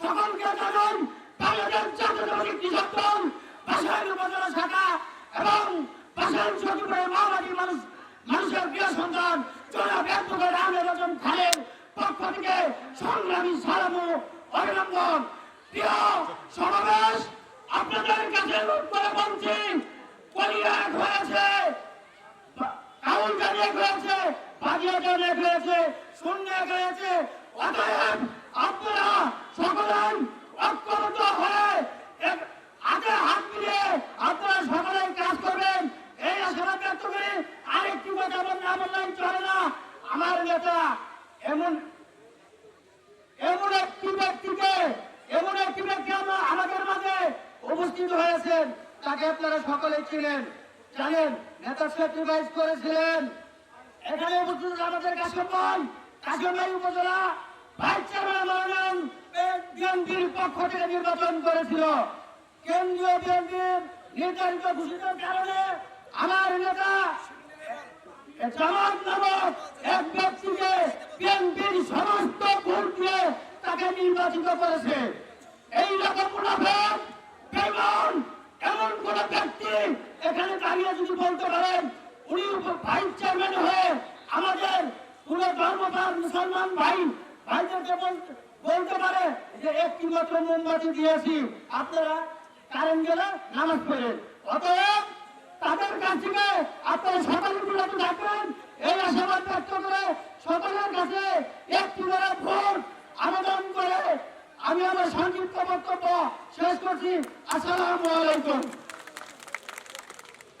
সকলকে জানান, বাংলাদেশ জাতীয়তাবাদী কৃষক উপজেলা শাখা এবং মাওবাদী মানুষ, মানুষের প্রিয় সন্তান, জনাব অ্যাডভোকেট আহমেদ হোসেন খালের পক্ষ থেকে সংগ্রামী প্রিয় সমাবেশ, আপনাদের কাছে করে বলছি হয়েছে কাউল গাড়ি এক হয়েছে হয়েছে শূন্য হয়েছে অতএব আপনারা সকলে ঐক্যবদ্ধ হয়ে হাতে হাত মিলিয়ে আপনারা সকলে কাজ করবেন। এই আশাবাদ ব্যক্ত করে আরেকটি কথা না বললেন চলে না। আমার নেতা এমন এমন একটি ব্যক্তিকে এমন একটি ব্যক্তি আমাদের মাঝে উপস্থিত হয়েছেন। তাকে আপনারা সকলে চিনেন। জানেন, নেতা স্যাক্রিফাইস করেছিলেন। এখানে উপস্থিত আমাদের ভাই কাশিম উপজেলা ভাইস চেয়ারম্যান বিএনপির পক্ষ থেকে নির্বাচন করেছিল। কেন্দ্রীয় বিএনপির নির্ধারিত ঘোষিত কারণে আমার নেতা জামাত নামক এক ব্যক্তিকে বিএনপির সমস্ত ভোট দিয়ে তাকে নির্বাচিত করেছে। এই রকম মুনাফেক বেমান এমন কোন ব্যক্তি এখানে দাঁড়িয়ে যদি বলতে পারেন উনি ভাইস চেয়ারম্যান হয়ে আমাদের কোন ধর্মপাল মুসলমান ভাই ভাইদেরকে বলতে পারে যে একটি মাত্র মোমবাতি দিয়েছি, আপনারা কারেন্ট গেলে নামাজ পড়েন। অতএব তাদের কাছ থেকে আপনারা সকলের বিরত থাকবেন এই আশাবাদ ব্যক্ত করে সকলের কাছে একটি করে ভোট আবেদন করে আমি আমার সংক্ষিপ্ত বক্তব্য শেষ করছি। আসসালামু আলাইকুম।